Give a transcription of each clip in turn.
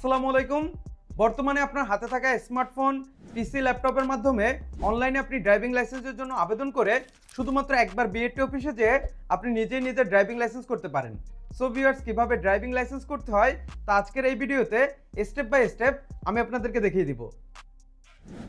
আসসালামু আলাইকুম। বর্তমানে আপনার হাতে থাকা স্মার্টফোন, পিসি, ল্যাপটপের মাধ্যমে অনলাইনে আপনি ড্রাইভিং লাইসেন্সের জন্য আবেদন করে শুধুমাত্র একবার বিএটি অফিসে যেয়ে আপনি নিজেই নিজের ড্রাইভিং লাইসেন্স করতে পারেন। সো ভিউয়ার্স কীভাবে ড্রাইভিং লাইসেন্স করতে হয় তা আজকের এই ভিডিওতে স্টেপ বাই স্টেপ আমি আপনাদেরকে দেখিয়ে দিব।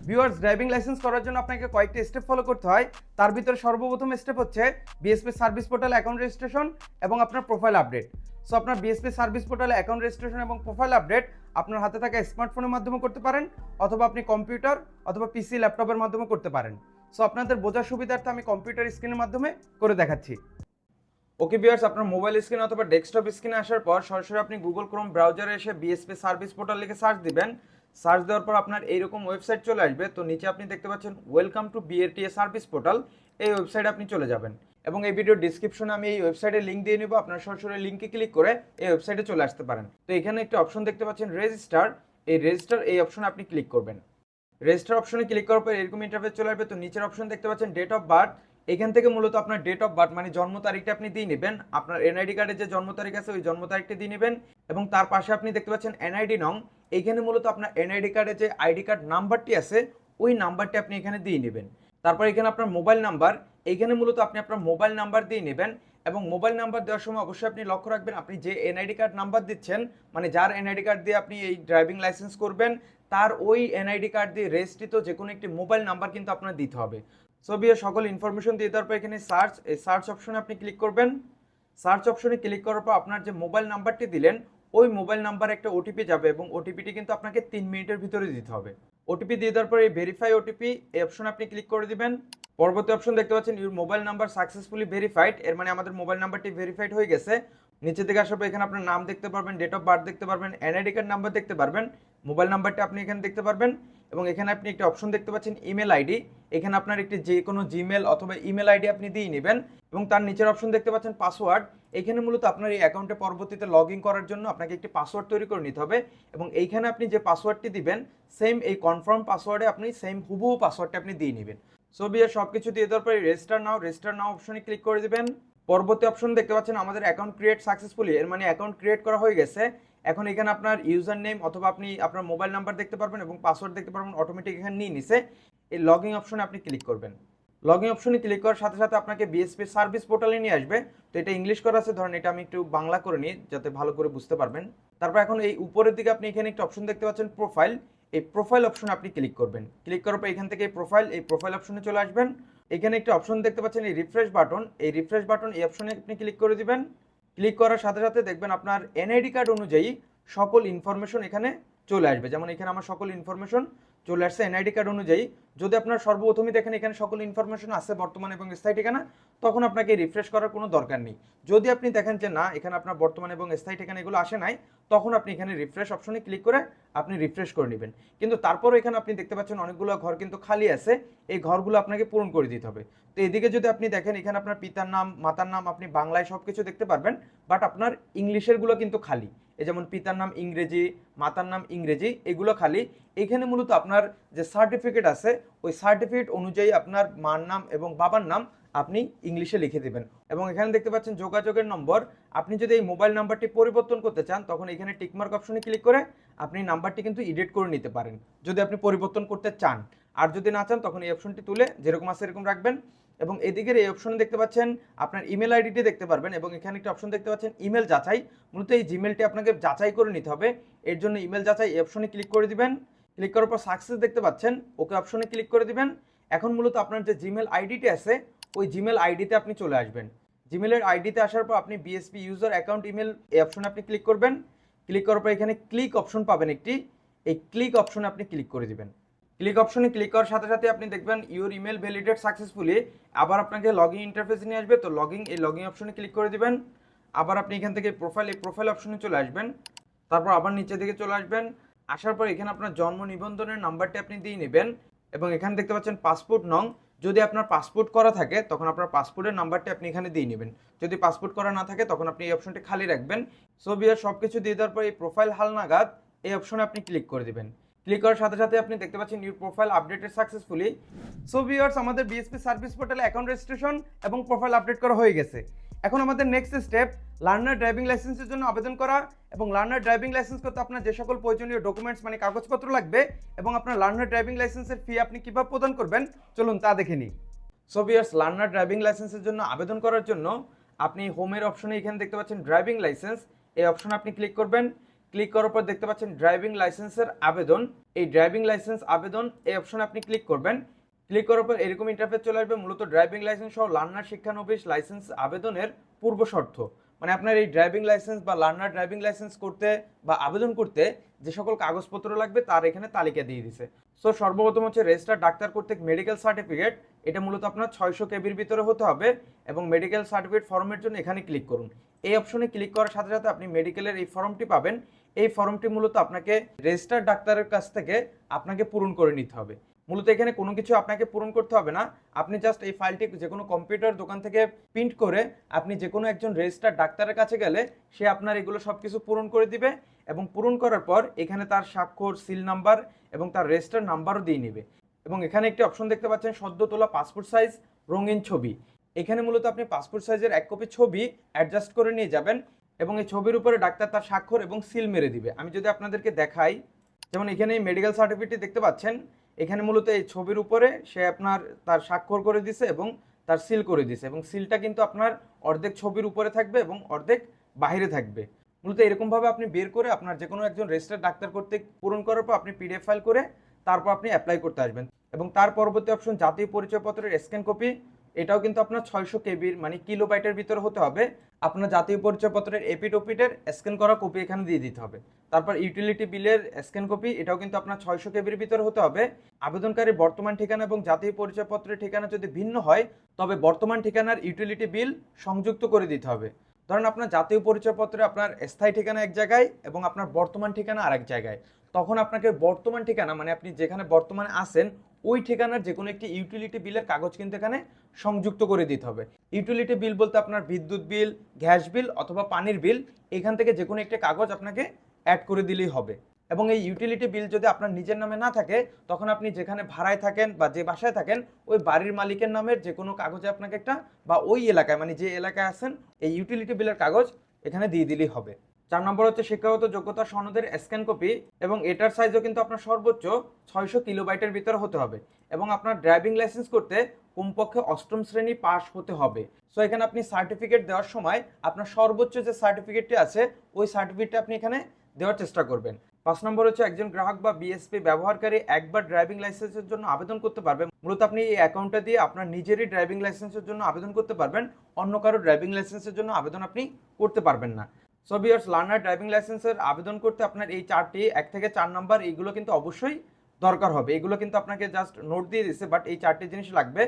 ভিউয়ার্স ড্রাইভিং লাইসেন্স করার জন্য আপনাকে কয়েকটি স্টেপ ফলো করতে হয়। তার ভিতরে সর্বপ্রথম স্টেপ হচ্ছে BSP service portal account registration এবং আপনার প্রোফাইল আপডেট সো আপনার বিএসপি সার্ভিস পোর্টালে অ্যাকাউন্ট রেজিস্ট্রেশন এবং প্রোফাইল আপডেট আপনার হাতে থাকা স্মার্টফোনের মাধ্যমে করতে পারেন অথবা আপনি কম্পিউটার অথবা পিসি ল্যাপটপের মাধ্যমে করতে পারেন। সো আপনাদের বোঝার সুবিধার্থে আমি কম্পিউটার স্ক্রিনের মাধ্যমে করে দেখাচ্ছি। ওকে বিয়ার্স আপনার মোবাইল স্ক্রিন অথবা ডেস্কটপ স্ক্রিনে আসার পর সরাসরি আপনি গুগল ক্রোম ব্রাউজারে এসে বিএসপি সার্ভিস পোর্টাল লিখে সার্চ দিবেন। সার্চ দেওয়ার পর আপনার এইরকম ওয়েবসাইট চলে আসবে। তো নিচে আপনি দেখতে পাচ্ছেন welcome to BRTA service portal এই ওয়েবসাইটে আপনি চলে যাবেন। এবং এই ভিডিও ডিসক্রিপশনে আমি এই ওয়েবসাইটের লিঙ্ক দিয়ে নেব। আপনার সরাসরি লিঙ্কে ক্লিক করে এই ওয়েবসাইটে চলে আসতে পারেন। তো এখানে একটি অপশন দেখতে পাচ্ছেন রেজিস্টার এই রেজিস্টার এই অপশনে আপনি ক্লিক করবেন। রেজিস্টার অপশনে ক্লিক করার পর এরকম ইন্টারফেস চলে আসবে। তো নিচের অপশন দেখতে পাচ্ছেন ডেট অফ বার্থ এখান থেকে মূলত আপনার ডেট অফ বার্থ মানে জন্ম তারিখটা আপনি দিয়ে নেবেন। আপনার এনআইডি কার্ডের যে জন্ম তারিখ আছে, ওই জন্ম তারিখটা দিয়ে নেবেন। এবং তার পাশে আপনি দেখতে পাচ্ছেন এনআইডি নং। এইখানে মূলত আপনার এনআইডি কার্ডের যে আইডি কার্ড নাম্বারটি আছে, ওই নাম্বারটি আপনি এখানে দিয়ে নেবেন। তারপর এখানে আপনার মোবাইল নাম্বার এইখানে মূলত আপনি আপনার মোবাইল নাম্বার দিয়ে নেবেন এবং মোবাইল নাম্বার দেওয়ার সময় অবশ্যই আপনি লক্ষ্য রাখবেন, আপনি যে এনআইডি কার্ড নাম্বার দিচ্ছেন মানে যার এনআইডি কার্ড দিয়ে আপনি এই ড্রাইভিং লাইসেন্স করবেন, তার ওই এনআইডি কার্ড দিয়ে রেজিস্ট্রিত যে কোনো একটি মোবাইল নাম্বার কিন্তু আপনার দিতে হবে। সো বিয়ে সকল ইনফরমেশন দিয়ে দেওয়ার পর এখানে সার্চ এই সার্চ অপশনে আপনি ক্লিক করবেন। সার্চ অপশনে ক্লিক করার পর আপনার যে মোবাইল নাম্বারটি দিলেন ওই মোবাইল নাম্বারে একটা ওটিপি যাবে এবং ওটিপিটি কিন্তু আপনাকে তিন মিনিটের ভিতরে দিতে হবে। ওটিপি দিয়ে দেওয়ার পরে এই ভেরিফাই ওটিপি এই অপশন আপনি ক্লিক করে দিবেন। পরবর্তী অপশন দেখতে পাচ্ছেন your mobile number successfully verified এর মানে আমাদের মোবাইল নাম্বারটি ভেরিফাইড হয়ে গেছে। নিচে থেকে আসার পর এখানে আপনার নাম দেখতে পারবেন ডেট অফ বার্থ দেখতে পারবেন এনআইডি কার্ড নাম্বার দেখতে পারবেন। মোবাইল নাম্বারটা আপনি এখানে দেখতে পারবেন এবং এখানে আপনি একটি অপশন দেখতে পাচ্ছেন ইমেল আইডি এখানে আপনার একটি যে কোনো জিমেল অথবা ইমেল আইডি আপনি দিয়ে নেবেন এবং তার নিচের অপশন দেখতে পাচ্ছেন পাসওয়ার্ড এখানে মূলত আপনার এই অ্যাকাউন্টে পরবর্তীতে লগ করার জন্য আপনাকে একটি পাসওয়ার্ড তৈরি করে নিতে হবে এবং এইখানে আপনি যে পাসওয়ার্ডটি দিবেন সেম এই কনফার্ম পাসওয়ার্ডে আপনি সেম হুবহু পাসওয়ার্ডটা আপনি দিয়ে নেবেন। সো বিয়ে সব কিছু দিয়ে দেওয়ার পরে রেজিস্টার নাও রেজিস্টার নাও অপশনে ক্লিক করে দিবেন। পরবর্তী অপশন দেখতে পাচ্ছেন আমাদের অ্যাকাউন্ট ক্রিয়েট সাকসেসফুলি এর মানে অ্যাকাউন্ট ক্রিয়েট করা হয়ে গেছে। এখন এখানে আপনার ইউজার নেম অথবা আপনি আপনার মোবাইল নাম্বার দেখতে পারবেন এবং পাসওয়ার্ড দেখতে পারবেন অটোমেটিক এখানে নিয়ে নিছে। এই লগইন অপশনে আপনি ক্লিক করবেন। লগইন অপশনে ক্লিক করার সাথে সাথে আপনাকে বিএসপি সার্ভিস পোর্টালে নিয়ে আসবে। তো এটা ইংলিশ করা আছে, ধরেন এটা আমি একটু বাংলা করে নিই, যাতে ভালো করে বুঝতে পারবেন। তারপর এখন এই উপরের দিকে আপনি এখানে একটা অপশন দেখতে পাচ্ছেন প্রোফাইল এই প্রোফাইল অপশনে আপনি ক্লিক করবেন। ক্লিক করার পর এখান থেকে প্রোফাইল এই প্রোফাইল অপশনে চলে আসবেন। এখানে একটা অপশন দেখতে পাচ্ছেন, এই রিফ্রেশ বাটন এই রিফ্রেশ বাটন এই অপশনে আপনি ক্লিক করে দিবেন। ক্লিক করার সাথে সাথে দেখবেন আপনার এনআইডি কার্ড অনুযায়ী সকল ইনফরমেশন এখানে চলে আসবে। যেমন এখানে আমার সকল ইনফরমেশন চলে আসছে এনআইডি কার্ড অনুযায়ী। যদি আপনার সর্বপ্রথমই দেখেন, এখানে সকল ইনফরমেশন আছে বর্তমান এবং স্থায়ী ঠিকানা, তখন আপনাকে রিফ্রেশ করার কোনো দরকার নেই। যদি আপনি দেখেন যে না, এখানে আপনার বর্তমান এবং স্থায়ী ঠিকানা এগুলো আসে নাই, তখন আপনি এখানে রিফ্রেশ অপশনে ক্লিক করে আপনি রিফ্রেশ করে নেবেন। কিন্তু তারপরও এখানে আপনি দেখতে পাচ্ছেন অনেকগুলো ঘর কিন্তু খালি আছে, এই ঘরগুলো আপনাকে পূরণ করে দিতে হবে। তো এদিকে যদি আপনি দেখেন, এখানে আপনার পিতার নাম, মাতার নাম আপনি বাংলায় সব কিছু দেখতে পারবেন বাট আপনার ইংলিশেরগুলো কিন্তু খালি। এই যেমন পিতার নাম ইংরেজি, মাতার নাম ইংরেজি, এগুলো খালি। এখানে মূলত আপনার যে সার্টিফিকেট আছে, ওই সার্টিফিকেট অনুযায়ী আপনার মার নাম এবং বাবার নাম আপনি ইংলিশে লিখে দেবেন। এবং এখানে দেখতে পাচ্ছেন যোগাযোগের নম্বর। আপনি যদি এই মোবাইল নাম্বারটি পরিবর্তন করতে চান, তখন এখানে টিকমার্ক অপশনে ক্লিক করে আপনি নাম্বারটি কিন্তু এডিট করে নিতে পারেন। যদি আপনি পরিবর্তন করতে চান। আর যদি না চান, তখন এই অপশনটি তুলে যেরকম আছে, এরকম রাখবেন। এবং এদিকের এই অপশনে দেখতে পাচ্ছেন, আপনার ইমেল আইডিটি দেখতে পারবেন এবং এখানে একটা অপশন দেখতে পাচ্ছেন ইমেল যাচাই। মূলত এই জিমেলটি আপনাকে যাচাই করে নিতে হবে। এর জন্য ইমেল যাচাই এই অপশনে ক্লিক করে দিবেন। ক্লিক করার পর সাকসেস দেখতে পাচ্ছেন ওকে অপশনে ক্লিক করে দিবেন। এখন মূলত আপনার যে জিমেল আইডিটি আছে, ওই জিমেল আইডিতে আপনি চলে আসবেন। জিমেলের আইডিতে আসার পর আপনি বিএসপি ইউজার অ্যাকাউন্ট ইমেল এই অপশনে আপনি ক্লিক করবেন। ক্লিক করার পর এখানে ক্লিক অপশন পাবেন একটি। এই ক্লিক অপশনে আপনি ক্লিক করে দিবেন। ক্লিক অপশনে ক্লিক করার সাথে সাথে আপনি দেখবেন ইউর ইমেল ভ্যালিডেট সাকসেসফুলি আবার আপনাকে লগ ইন ইন্টারফেস নিয়ে আসবে। তো লগ এই লগ অপশনে ক্লিক করে দিবেন। আবার আপনি এখান থেকে প্রোফাইল এই প্রোফাইল অপশনে চলে আসবেন। তারপর আবার নিচে দিকে চলে আসবেন। আসার পর এখানে আপনার জন্ম নিবন্ধনের নাম্বারটি আপনি দিয়ে নেবেন এবং এখানে দেখতে পাচ্ছেন পাসপোর্ট নং। যদি আপনার পাসপোর্ট করা থাকে, তখন আপনার পাসপোর্টের নাম্বারটি আপনি এখানে দিয়ে নেবেন। যদি পাসপোর্ট করা না থাকে, তখন আপনি এই অপশনটি খালি রাখবেন। সো বিয়ার সব কিছু দিয়ে দেওয়ার পর এই প্রোফাইল হালনাগাদ, এই অপশনে আপনি ক্লিক করে দিবেন। ক্লিক করার সাথে সাথে আপনি দেখতে পাচ্ছেন new profile updated successfully so viewers আমাদের বিএসপি সার্ভিস পোর্টালে অ্যাকাউন্ট রেজিস্ট্রেশন এবং প্রোফাইল আপডেট করা হয়ে গেছে। এখন আমাদের নেক্সট স্টেপ লার্নার ড্রাইভিং লাইসেন্সের জন্য আবেদন করা এবং লার্নার ড্রাইভিং লাইসেন্স করতে আপনার যে সকল প্রয়োজনীয় ডকুমেন্টস মানে কাগজপত্র লাগবে এবং আপনার লার্নার ড্রাইভিং লাইসেন্সের ফি আপনি কীভাবে প্রদান করবেন, চলুন তা দেখে নিই। সো বিয়ার্স লার্নার ড্রাইভিং লাইসেন্সের জন্য আবেদন করার জন্য আপনি হোমের অপশনে এখানে দেখতে পাচ্ছেন ড্রাইভিং লাইসেন্স এই অপশনে আপনি ক্লিক করবেন। ক্লিক করার পর দেখতে পাচ্ছেন ড্রাইভিং লাইসেন্সের আবেদন। এই ড্রাইভিং লাইসেন্স আবেদন, এই অপশনে আপনি ক্লিক করবেন। ক্লিক করার পর এরকম ইন্টারফেস চলে আসবে, মূলত ড্রাইভিং লাইসেন্স সহ লার্নার শিক্ষানবিশ লাইসেন্স আবেদনের পূর্ব শর্ত। মানে আপনার এই ড্রাইভিং লাইসেন্স বা লার্নার ড্রাইভিং লাইসেন্স করতে বা আবেদন করতে যে সকল কাগজপত্র লাগবে তার এখানে তালিকা দিয়ে দিছে। সো সর্বপ্রথম হচ্ছে রেজিস্টার ডাক্তার কর্তৃক মেডিকেল সার্টিফিকেট এটা মূলত আপনার ছয়শো কেবির ভিতরে হতে হবে এবং মেডিকেল সার্টিফিকেট ফর্মের জন্য এখানে ক্লিক করুন। এই অপশনে ক্লিক করার সাথে সাথে আপনি মেডিকেলের এই ফর্মটি পাবেন। এই ফর্মটি মূলত আপনাকে রেজিস্টার ডাক্তারের কাছ থেকে আপনাকে পূরণ করে নিতে হবে। মূলত এখানে কোনো কিছু আপনাকে পূরণ করতে হবে না। আপনি জাস্ট এই ফাইলটি যে কোনো কম্পিউটার দোকান থেকে প্রিন্ট করে আপনি যে কোনো একজন রেজিস্টার ডাক্তারের কাছে গেলে সে আপনার এগুলো সব কিছু পূরণ করে দিবে এবং পূরণ করার পর এখানে তার স্বাক্ষর সিল নাম্বার এবং তার রেজিস্টার নাম্বারও দিয়ে নেবে। এবং এখানে একটি অপশন দেখতে পাচ্ছেন সদ্য তোলা পাসপোর্ট সাইজ রঙিন ছবি। এখানে মূলত আপনি পাসপোর্ট সাইজের এক কপি ছবি অ্যাডজাস্ট করে নিয়ে যাবেন। এবং এই ছবির উপরে ডাক্তার তার স্বাক্ষর এবং সিল মেরে দিবে। আমি যদি আপনাদেরকে দেখাই, যেমন এখানে মেডিকেল সার্টিফিকেটটি দেখতে পাচ্ছেন, এখানে মূলত এই ছবির উপরে সে আপনার তার স্বাক্ষর করে দিছে এবং তার সিল করে দিছে এবং সিলটা কিন্তু আপনার অর্ধেক ছবির উপরে থাকবে এবং অর্ধেক বাইরে থাকবে। মূলত এরকমভাবে আপনি বের করে আপনার যে কোনো একজন রেজিস্টার ডাক্তার কর্তৃক পূরণ করার পর আপনি পিডিএফ ফাইল করে তারপর আপনি অ্যাপ্লাই করতে আসবেন। এবং তার পরবর্তী অপশন জাতীয় পরিচয়পত্রের স্ক্যান কপি এটাও কিন্তু আপনার ছয়শো কেবির মানে কিলোবাইটের ভিতরে হতে হবে। আপনার জাতীয় পরিচয়পত্রের এপিটোপিটের স্ক্যান করা কপি এখানে দিয়ে দিতে হবে। তারপর ইউটিলিটি বিলের স্ক্যান কপি এটাও কিন্তু আপনার ছয়শো কেবির ভিতরে হতে হবে। আবেদনকারী বর্তমান ঠিকানা এবং জাতীয় পরিচয়পত্রের ঠিকানা যদি ভিন্ন হয়, তবে বর্তমান ঠিকানার ইউটিলিটি বিল সংযুক্ত করে দিতে হবে। ধরেন আপনার জাতীয় পরিচয়পত্রে আপনার স্থায়ী ঠিকানা এক জায়গায় এবং আপনার বর্তমান ঠিকানা আরেক জায়গায়। তখন আপনাকে বর্তমান ঠিকানা মানে আপনি যেখানে বর্তমানে আছেন, ওই ঠিকানার যে কোনো একটি ইউটিলিটি বিলের কাগজ কিন্তু এখানে সংযুক্ত করে দিতে হবে। ইউটিলিটি বিল বলতে আপনার বিদ্যুৎ বিল গ্যাস বিল অথবা পানির বিল এখান থেকে যে কোনো একটি কাগজ আপনাকে অ্যাড করে দিলেই হবে। এবং এই ইউটিলিটি বিল যদি আপনার নিজের নামে না থাকে, তখন আপনি যেখানে ভাড়ায় থাকেন বা যে বাসায় থাকেন, ওই বাড়ির মালিকের নামের যে কোনো কাগজে আপনাকে একটা বা ওই এলাকায় মানে যে এলাকায় আছেন, এই ইউটিলিটি বিলের কাগজ এখানে দিয়ে দিলেই হবে। চার নম্বর হচ্ছে শিক্ষাগত যোগ্যতা সনদের স্ক্যান কপি এবং এটার সাইজও কিন্তু আপনার সর্বোচ্চ ছয়শো কিলোবাইটের ভিতরে হতে হবে এবং আপনার ড্রাইভিং লাইসেন্স করতে কমপক্ষে অষ্টম শ্রেণি পাস হতে হবে। সো এখানে আপনি সার্টিফিকেট দেওয়ার সময় আপনার সর্বোচ্চ যে সার্টিফিকেটটি আছে, ওই সার্টিফিকেটটি আপনি এখানে দেওয়ার চেষ্টা করবেন। পাঁচ নম্বর হচ্ছে একজন গ্রাহক বা বিএসপি ব্যবহারকারী একবার ড্রাইভিং লাইসেন্সের জন্য আবেদন করতে পারবে মূলত আপনি এই অ্যাকাউন্টটা দিয়ে আপনার নিজেরই ড্রাইভিং লাইসেন্সের জন্য আবেদন করতে পারবেন, অন্য কারও ড্রাইভিং লাইসেন্সের জন্য আবেদন আপনি করতে পারবেন না। সো বিয়ার্স লার্নার ড্রাইভিং লাইসেন্সের আবেদন করতে আপনার এই চারটি, এক থেকে চার নাম্বার এইগুলো কিন্তু অবশ্যই দরকার হবে। এগুলো কিন্তু আপনাকে জাস্ট নোট দিয়ে দিচ্ছে বাট এই চারটি জিনিস লাগবে।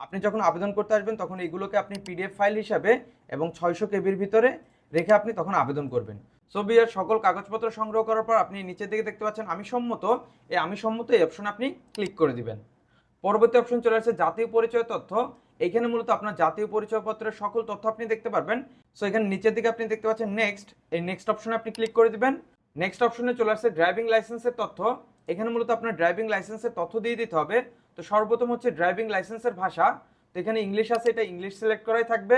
আপনি যখন আবেদন করতে আসবেন, তখন এইগুলোকে আপনি পিডিএফ ফাইল হিসাবে এবং ছয়শো কেবির ভিতরে রেখে আপনি তখন আবেদন করবেন। সো বিয়ার সকল কাগজপত্র সংগ্রহ করার পর আপনি নিচের দিকে দেখতে পাচ্ছেন, আমি সম্মত, এই আমি সম্মত এই অপশন আপনি ক্লিক করে দিবেন। পরবর্তী অপশন চলে আসছে জাতীয় পরিচয় তথ্য। এখানে মূলত আপনার জাতীয় পরিচয়পত্রের সকল তথ্য আপনি দেখতে পারবেন। সো এখানে নিচের দিকে আপনি দেখতে পাচ্ছেন নেক্সট এই নেক্সট অপশনে আপনি ক্লিক করে দিবেন। নেক্সট অপশনে চলে আসছে ড্রাইভিং লাইসেন্সের তথ্য। এখানে মূলত আপনার ড্রাইভিং লাইসেন্সের তথ্য দিয়ে দিতে হবে। তো সর্বপ্রথম হচ্ছে ড্রাইভিং লাইসেন্সের ভাষা। তো এখানে ইংলিশ আছে, এটা ইংলিশ সিলেক্ট করাই থাকবে।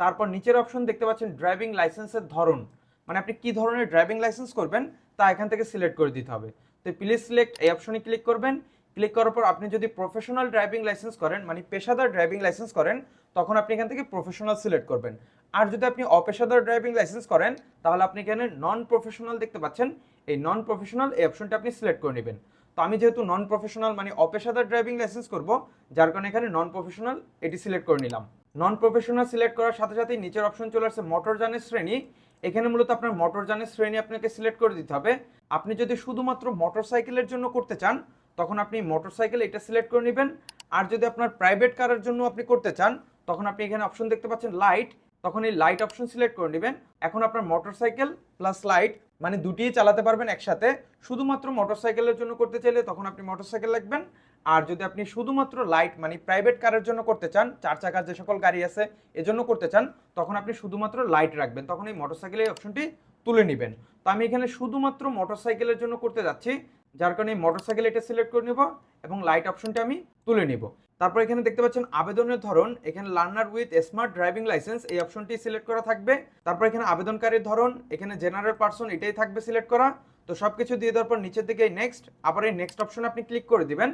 তারপর নিচের অপশন দেখতে পাচ্ছেন ড্রাইভিং লাইসেন্সের ধরন। মানে আপনি কি ধরনের ড্রাইভিং লাইসেন্স করবেন, তা এখান থেকে সিলেক্ট করে দিতে হবে। তো প্লিজ সিলেক্ট এই অপশনে ক্লিক করবেন। ক্লিক করার পর আপনি যদি প্রফেশনাল ড্রাইভিং লাইসেন্স করেন মানে পেশাদার ড্রাইভিং লাইসেন্স করেন, তখন আপনি এখান থেকে প্রফেশনাল সিলেক্ট করবেন। আর যদি আপনি অপেশাদার ড্রাইভিং লাইসেন্স করেন, তাহলে আপনি এখানে নন প্রফেশনাল দেখতে পাচ্ছেন, এই নন প্রফেশনাল এই অপশনটা আপনি সিলেক্ট করে নেবেন। তো আমি যেহেতু নন প্রফেশনাল মানে অপেশাদার ড্রাইভিং লাইসেন্স করব, যার কারণে এখানে নন প্রফেশনাল এটি সিলেক্ট করে নিলাম। নন প্রফেশনাল সিলেক্ট করার সাথে সাথে নিচের অপশন চলে আসছে মোটরযানের শ্রেণি। এখানে মূলত আপনার মোটরযানের শ্রেণি আপনাকে সিলেক্ট করে দিতে হবে। আপনি যদি শুধুমাত্র মোটরসাইকেলের জন্য করতে চান তখন আপনি মোটরসাইকেল এটা সিলেক্ট করে নেবেন। আর যদি আপনার প্রাইভেট কারের জন্য আপনি করতে চান, তখন আপনি এখানে অপশন দেখতে পাচ্ছেন লাইট তখন এই লাইট অপশন সিলেক্ট করে নেবেন। এখন আপনার মোটরসাইকেল প্লাস লাইট মানে দুটিই চালাতে পারবেন একসাথে। শুধুমাত্র মোটরসাইকেলের জন্য করতে চাইলে তখন আপনি মোটরসাইকেল রাখবেন আর যদি আপনি শুধুমাত্র লাইট মানে প্রাইভেট কারের জন্য করতে চান, চার চাকার যে সকল গাড়ি আছে এজন্য করতে চান, তখন আপনি শুধুমাত্র লাইট রাখবেন। তখন এই মোটরসাইকেলের অপশনটি তুলে নেবেন। তো আমি এখানে শুধুমাত্র মোটরসাইকেলের জন্য করতে যাচ্ছি। যার কারণে মোটরসাইকেল এটা সিলেক্ট করে নেব এবং লাইট অপশনটা আমি তুলে নিব। তারপর এখানে দেখতে পাচ্ছেন আবেদনের ধরন, এখানে learner with smart driving licence এই অপশনটি সিলেক্ট করা থাকবে। তারপর এখানে আবেদনকারীর ধরন, এখানে জেনারেল পার্সন এটাই থাকবে সিলেক্ট করা। তো সব কিছু দিয়ে দেওয়ার পর নিচের দিকে নেক্সট আবার এই নেক্সট অপশনে আপনি ক্লিক করে দিবেন।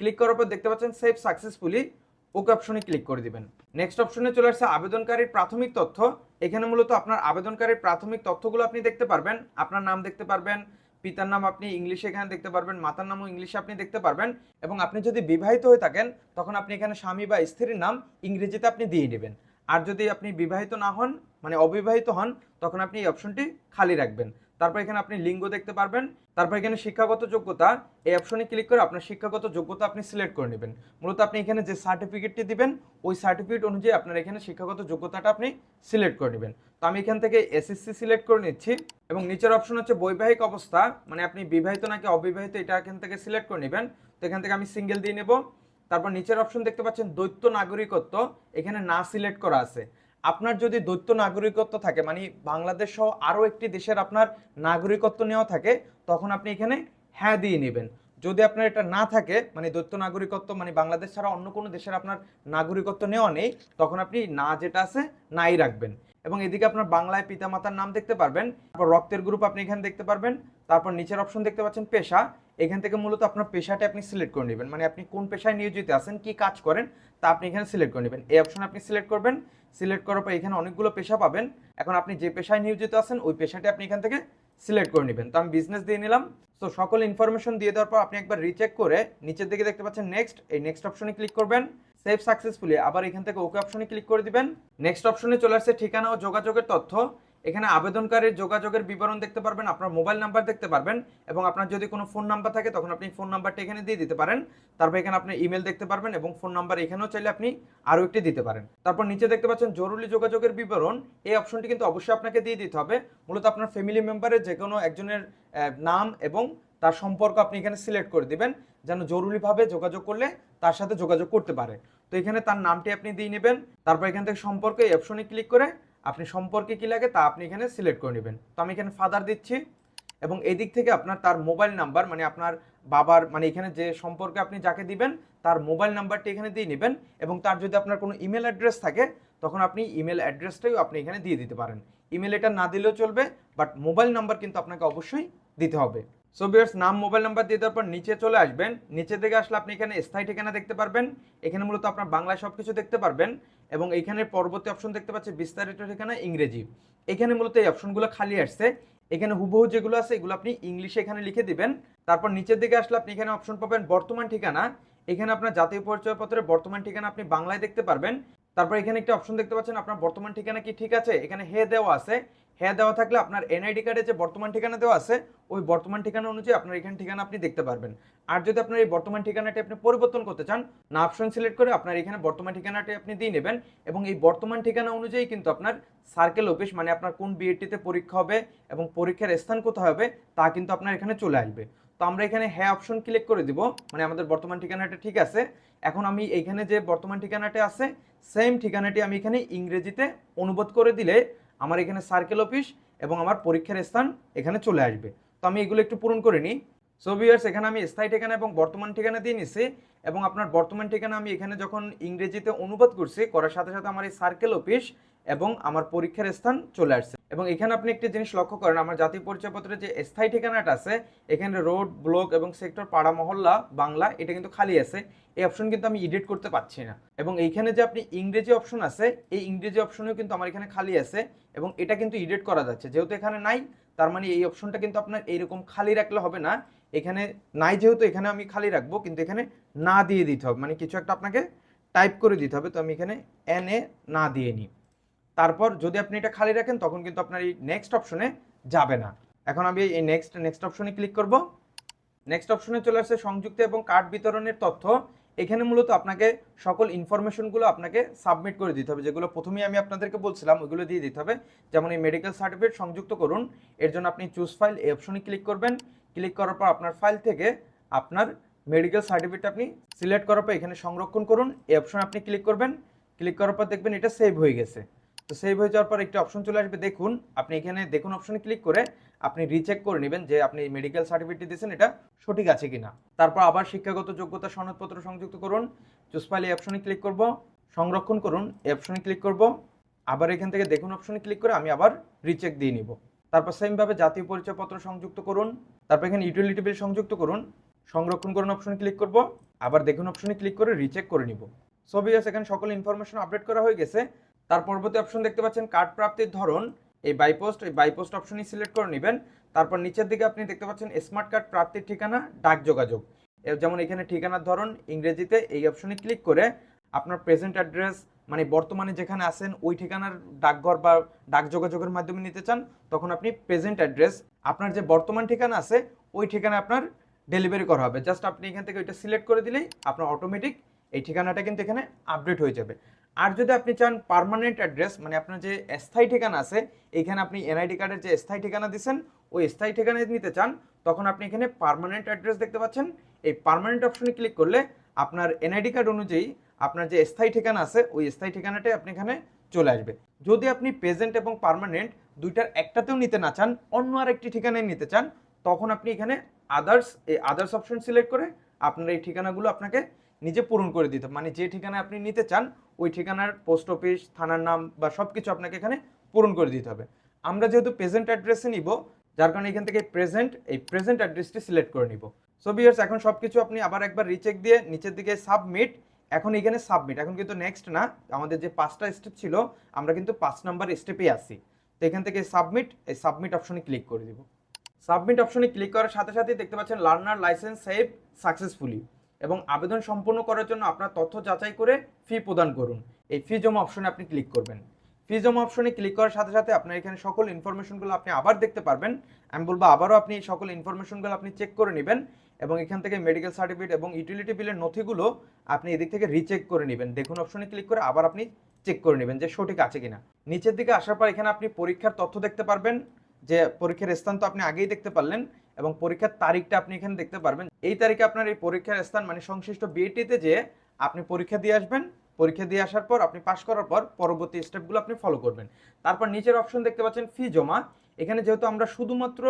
ক্লিক করার পর দেখতে পাচ্ছেন সেভ সাকসেসফুলি ওকে অপশনে ক্লিক করে দিবেন। নেক্সট অপশনে চলে আসছে আবেদনকারীর প্রাথমিক তথ্য। এখানে মূলত আপনার আবেদনকারীর প্রাথমিক তথ্যগুলো আপনি দেখতে পারবেন। আপনার নাম দেখতে পারবেন পিতার নাম আপনি ইংলিশে এখানে দেখতে পারবেন, মাতার নামও ইংলিশে আপনি দেখতে পারবেন এবং আপনি যদি বিবাহিত হয়ে থাকেন, তখন আপনি এখানে স্বামী বা স্ত্রীর নাম ইংরেজিতে আপনি দিয়ে নেবেন। আর যদি আপনি বিবাহিত না হন মানে অবিবাহিত হন, তখন আপনি এই অপশনটি খালি রাখবেন। তারপর এখানে আপনি লিঙ্গ দেখতে পারবেন, তারপর এখানে শিক্ষাগত যোগ্যতা, এই অপশনে ক্লিক করে আপনার শিক্ষাগত যোগ্যতা আপনি সিলেক্ট করে নেবেন। মূলত আপনি এখানে যে সার্টিফিকেটটি দিবেন, ওই সার্টিফিকেট অনুযায়ী আপনার এখানে শিক্ষাগত যোগ্যতাটা আপনি সিলেক্ট করে নেবেন। তো আমি এখান থেকে এসএসসি সিলেক্ট করে নিচ্ছি এবং নিচের অপশন হচ্ছে বৈবাহিক অবস্থা মানে আপনি বিবাহিত নাকি অবিবাহিত এটা এখান থেকে সিলেক্ট করে নেবেন। তো এখান থেকে আমি সিঙ্গেল দিয়ে নেব। তারপর নিচের অপশন দেখতে পাচ্ছেন দৈত্য নাগরিকত্ব, এখানে না সিলেক্ট করা আছে। আপনার যদি দ্বৈত নাগরিকত্ব থাকে মানে বাংলাদেশ সহ আরও একটি দেশের আপনার নাগরিকত্ব নেওয়া থাকে, তখন আপনি এখানে হ্যাঁ দিয়ে নেবেন। যদি আপনার এটা না থাকে মানে দ্বৈত নাগরিকত্ব মানে বাংলাদেশ ছাড়া অন্য কোনো দেশের আপনার নাগরিকত্ব নেওয়া নেই, তখন আপনি না যেটা আছে, নাই রাখবেন। এবং এদিকে আপনার বাংলায় পিতামাতার নাম দেখতে পারবেন, তারপর রক্তের গ্রুপ আপনি এখানে দেখতে পারবেন, তারপর নিচের অপশন দেখতে পাচ্ছেন পেশা। এখান থেকে মূলত আপনার পেশাটা আপনি সিলেক্ট করে নেবেন। মানে আপনি কোন পেশায় নিয়োজিত আছেন, কি কাজ করেন, তা আপনি এখানে সিলেক্ট করে নেবেন। এই অপশন আপনি সিলেক্ট করবেন। সিলেক্ট করার পর এখানে অনেকগুলো পেশা পাবেন। এখন আপনি যে পেশায় নিয়োজিত আছেন, ওই পেশাটি আপনি এখান থেকে সিলেক্ট করে নেবেন। তো আমি বিজনেস দিয়ে নিলাম। তো সকল ইনফরমেশন দিয়ে দেওয়ার পর আপনি একবার রিচেক করে নিচের দিকে দেখতে পাচ্ছেন নেক্সট এই নেক্সট অপশনে ক্লিক করবেন। সেভ সাকসেসফুলি আবার এখান থেকে ওকে অপশনে ক্লিক করে দিবেন। নেক্সট অপশনে চলে আসছে ঠিকানা ও যোগাযোগের তথ্য। এখানে আবেদনকারীর যোগাযোগের বিবরণ দেখতে পারবেন, আপনার মোবাইল নাম্বার দেখতে পারবেন এবং আপনার যদি কোনো ফোন নাম্বার থাকে তখন আপনি ফোন নাম্বারটা এখানে দিয়ে দিতে পারেন। তারপর এখানে আপনি ইমেল দেখতে পারবেন এবং ফোন নাম্বার এখানেও চাইলে আপনি আরও একটি দিতে পারেন। তারপর নিচে দেখতে পাচ্ছেন জরুরি যোগাযোগের বিবরণ। এই অপশনটি কিন্তু অবশ্যই আপনাকে দিয়ে দিতে হবে। মূলত আপনার ফ্যামিলি মেম্বারের যে কোনো একজনের নাম এবং তার সম্পর্ক আপনি এখানে সিলেক্ট করে দিবেন, যেন জরুরিভাবে যোগাযোগ করলে তার সাথে যোগাযোগ করতে পারে। তো এখানে তার নামটি আপনি দিয়ে নেবেন। তারপর এখান থেকে সম্পর্কে অপশনে ক্লিক করে আপনি সম্পর্কে কি লাগে তা আপনি এখানে সিলেক্ট করে নেবেন। তো আমি এখানে ফাদার দিচ্ছি এবং এদিক থেকে আপনার তার মোবাইল নাম্বার মানে আপনার বাবার মানে এখানে যে সম্পর্কে আপনি যাকে দিবেন, তার মোবাইল নাম্বারটি এখানে দিয়ে নেবেন এবং তার যদি আপনার কোনো ইমেল অ্যাড্রেস থাকে, তখন আপনি ইমেল অ্যাড্রেসটাও আপনি এখানে দিয়ে দিতে পারেন। ইমেল এটা না দিলেও চলবে বাট মোবাইল নাম্বার কিন্তু আপনাকে অবশ্যই দিতে হবে। সো বিয়ার্স নাম মোবাইল নাম্বার দিয়ে দেওয়ার পর নিচে চলে আসবেন। নিচে থেকে আসলে আপনি এখানে স্থায়ী ঠিকানা দেখতে পারবেন। এখানে মূলত আপনার বাংলায় সব কিছু দেখতে পারবেন। এবং এইখানে পরবর্তী অপশন দেখতে পাচ্ছি, বিস্তারিত ঠিকানা ইংরেজি। এখানে মূলত এই অপশনগুলো খালি আসছে। এখানে হুবহু যেগুলো আছে, এগুলো আপনি ইংলিশে এখানে লিখে দিবেন। তারপর নিচের দিকে আসলে আপনি এখানে অপশন পাবেন বর্তমান ঠিকানা। এখানে আপনার জাতীয় পরিচয়পত্রের বর্তমান ঠিকানা আপনি বাংলায় দেখতে পারবেন। তারপর এখানে একটা অপশন দেখতে পাচ্ছেন, আপনার বর্তমান ঠিকানা কি ঠিক আছে? এখানে হে দেওয়া আছে। হ্যাঁ দেওয়া থাকলে আপনার এনআইডি কার্ডে যে বর্তমান ঠিকানা দেওয়া আছে, ওই বর্তমান ঠিকানা অনুযায়ী আপনার এখানে ঠিকানা আপনি দেখতে পারবেন। আর যদি আপনার এই বর্তমান ঠিকানাটি আপনি পরিবর্তন করতে চান, না অপশন সিলেক্ট করে আপনার এখানে বর্তমান ঠিকানাটি আপনি দিয়ে নেবেন এবং এই বর্তমান ঠিকানা অনুযায়ী কিন্তু আপনার সার্কেল অফিস মানে আপনার কোন বিএটিতে পরীক্ষা হবে এবং পরীক্ষার স্থান কোথায় হবে, তা কিন্তু আপনার এখানে চলে আসবে। তো আমরা এখানে হ্যাঁ অপশন ক্লিক করে দিব মানে আমাদের বর্তমান ঠিকানাটা ঠিক আছে। এখন আমি এইখানে যে বর্তমান ঠিকানাটি আছে সেম ঠিকানাটি আমি এখানে ইংরেজিতে অনুবাদ করে দিলে আমার এখানে সার্কেল অফিস এবং আমার পরীক্ষার স্থান এখানে চলে আসবে। তো আমি এগুলো একটু পূরণ করে নিই। সো ভিউয়ার্স এখানে আমি স্থায়ী ঠিকানা এবং বর্তমান ঠিকানা দিয়ে নিছি এবং আপনার বর্তমান ঠিকানা আমি এখানে যখন ইংরেজিতে অনুবাদ করছি, করার সাথে সাথে আমার এই সার্কেল অফিস এবং আমার পরীক্ষার স্থান চলে আসছে। এবং এখানে আপনি একটি জিনিস লক্ষ্য করেন, আমার জাতীয় পরিচয়পত্রের যে স্থায়ী ঠিকানাটা আছে, এখানে রোড, ব্লক এবং সেক্টর, পাড়া, মহল্লা, বাংলা, এটা কিন্তু খালি আছে। এই অপশন কিন্তু আমি এডিট করতে পারছি না। এবং এইখানে যে আপনি ইংরেজি অপশন আছে, এই ইংরেজি অপশনেও কিন্তু আমার এখানে খালি আছে এবং এটা কিন্তু এডিট করা যাচ্ছে। যেহেতু এখানে নাই, তার মানে এই অপশনটা কিন্তু আপনার এইরকম খালি রাখলে হবে না। এখানে নাই যেহেতু, এখানে আমি খালি রাখব, কিন্তু এখানে না দিয়ে দিতে হবে। মানে কিছু একটা আপনাকে টাইপ করে দিতে হবে, তো আমি এখানে এন এ না দিয়ে নিই। তারপর যদি আপনি এটা খালি রাখেন, তখন কিন্তু আপনার এই নেক্সট অপশনে যাবে না। এখন আমি এই নেক্সট নেক্সট অপশনে ক্লিক করব। নেক্সট অপশনে চলে আসছে সংযুক্ত এবং কার্ড বিতরণের তথ্য। এখানে মূলত আপনাকে সকল ইনফরমেশনগুলো আপনাকে সাবমিট করে দিতে হবে, যেগুলো প্রথমেই আমি আপনাদেরকে বলছিলাম ওইগুলো দিয়ে দিতে হবে। যেমন এই মেডিকেল সার্টিফিকেট সংযুক্ত করুন। এর জন্য আপনি চুজ ফাইল এই অপশনে ক্লিক করবেন। ক্লিক করার পর আপনার ফাইল থেকে আপনার মেডিকেল সার্টিফিকেট আপনি সিলেক্ট করার পর এখানে সংরক্ষণ করুন। এই অপশনে আপনি ক্লিক করবেন। ক্লিক করার পর দেখবেন এটা সেভ হয়ে গেছে। তো সেভ হয়ে যাওয়ার পর একটি অপশন চলে আসবে, দেখুন, আপনি এখানে দেখুন অপশনে ক্লিক করে আপনি রিচেক করে নেবেন যে আপনি মেডিকেল সার্টিফিকেট দিয়েছেন, এটা সঠিক আছে কিনা। তারপর আবার শিক্ষাগত যোগ্যতা সনদপত্র সংযুক্ত করুন চুজ ফাইল এই অপশনে ক্লিক করব, সংরক্ষণ করুন, এই অপশনে ক্লিক করব, আবার এখান থেকে দেখুন অপশনে ক্লিক করে আমি আবার রিচেক দিয়ে নিব। তারপর সেমভাবে জাতীয় পরিচয়পত্র সংযুক্ত করুন, তারপর এখানে ইউটিলিটি বিল সংযুক্ত করুন, সংরক্ষণ করুন অপশনে ক্লিক করব, আবার দেখুন অপশনে ক্লিক করে রিচেক করে নিব। সো বিয়াস এখানে সকল ইনফরমেশন আপডেট করা হয়ে গেছে। তার পরবর্তী অপশন দেখতে পাচ্ছেন কার্ড প্রাপ্তির ধরন। এই বাইপোস্ট এই বাইপোস্ট অপশনই সিলেক্ট করে নেবেন। তারপর নিচের দিকে আপনি দেখতে পাচ্ছেন স্মার্ট কার্ড প্রাপ্তির ঠিকানা, ডাক যোগাযোগ। যেমন এখানে ঠিকানার ধরন, ইংরেজিতে এই অপশনে ক্লিক করে আপনার প্রেজেন্ট অ্যাড্রেস মানে বর্তমানে যেখানে আছেন, ওই ঠিকানার ডাকঘর বা ডাক যোগাযোগের মাধ্যমে নিতে চান, তখন আপনি প্রেজেন্ট অ্যাড্রেস আপনার যে বর্তমান ঠিকানা আছে, ওই ঠিকানা আপনার ডেলিভারি করা হবে। জাস্ট আপনি এখান থেকে ওইটা সিলেক্ট করে দিলেই আপনার অটোমেটিক এই ঠিকানাটা কিন্তু এখানে আপডেট হয়ে যাবে। আর যদি আপনি চান পারমানেন্ট অ্যাড্রেস মানে আপনার যে স্থায়ী ঠিকানা আছে, এখানে আপনি এনআইডি কার্ডের যে স্থায়ী ঠিকানা দিচ্ছেন ওই স্থায়ী ঠিকানা নিতে চান, তখন আপনি এখানে পার্মানেন্ট অ্যাড্রেস দেখতে পাচ্ছেন। এই পার্মানেন্ট অপশনে ক্লিক করলে আপনার এনআইডি কার্ড অনুযায়ী আপনার যে স্থায়ী ঠিকানা আছে, ওই স্থায়ী ঠিকানাটাই আপনি এখানে চলে আসবে। যদি আপনি প্রেজেন্ট এবং পার্মানেন্ট দুইটার একটাতেও নিতে না চান, অন্য আর একটি ঠিকানায় নিতে চান, তখন আপনি এখানে আদার্স এই আদার্স অপশন সিলেক্ট করে আপনার এই ঠিকানাগুলো আপনাকে নিজে পূরণ করে দিতে মানে যে ঠিকানায় আপনি নিতে চান ওই ঠিকানার পোস্ট অফিস থানার নাম বা সব কিছু আপনাকে এখানে পূরণ করে দিতে হবে। আমরা যেহেতু প্রেজেন্ট অ্যাড্রেসে নিব, যার কারণে এখান থেকে প্রেজেন্ট এই প্রেজেন্ট অ্যাড্রেসটি সিলেক্ট করে নিব। সো বিয়ার্স এখন সব কিছু আপনি আবার একবার রিচেক দিয়ে নিচের দিকে সাবমিট এখন এখানে সাবমিট এখন কিন্তু নেক্সট না, আমাদের যে পাঁচটা স্টেপ ছিল, আমরা কিন্তু পাঁচ নাম্বার স্টেপে আসি তো এখান থেকে সাবমিট এই সাবমিট অপশনে ক্লিক করে দিব। সাবমিট অপশনে ক্লিক করার সাথে সাথেই দেখতে পাচ্ছেন লার্নার লাইসেন্স সেভ সাকসেসফুলি এবং আবেদন সম্পূর্ণ করার জন্য আপনার তথ্য যাচাই করে ফি প্রদান করুন। এই ফি জমা অপশনে আপনি ক্লিক করবেন। ফি জমা অপশনে ক্লিক করার সাথে সাথে আপনার এখানে সকল ইনফরমেশনগুলো আপনি আবার দেখতে পারবেন। আমি বলব আবারও আপনি এই সকল ইনফরমেশনগুলো আপনি চেক করে নেবেন এবং এখান থেকে মেডিকেল সার্টিফিকেট এবং ইউটিলিটি বিলের নথিগুলো আপনি এদিক থেকে রিচেক করে নেবেন। দেখুন অপশনে ক্লিক করে আবার আপনি চেক করে নেবেন যে সঠিক আছে কিনা। নিচের দিকে আসার পর এখানে আপনি পরীক্ষার তথ্য দেখতে পারবেন। যে পরীক্ষার স্থান তো আপনি আগেই দেখতে পারলেন। এবং পরীক্ষার তারিখটা আপনি এখানে দেখতে পারবেন। এই তারিখে আপনার এই পরীক্ষার স্থান মানে সংশ্লিষ্ট বিএটিতে যে আপনি পরীক্ষা দিয়ে আসবেন। পরীক্ষা দিয়ে আসার পর আপনি পাশ করার পর পরবর্তী স্টেপগুলো আপনি ফলো করবেন। তারপর নিচের অপশন দেখতে পাচ্ছেন ফি জমা। এখানে যেহেতু আমরা শুধুমাত্র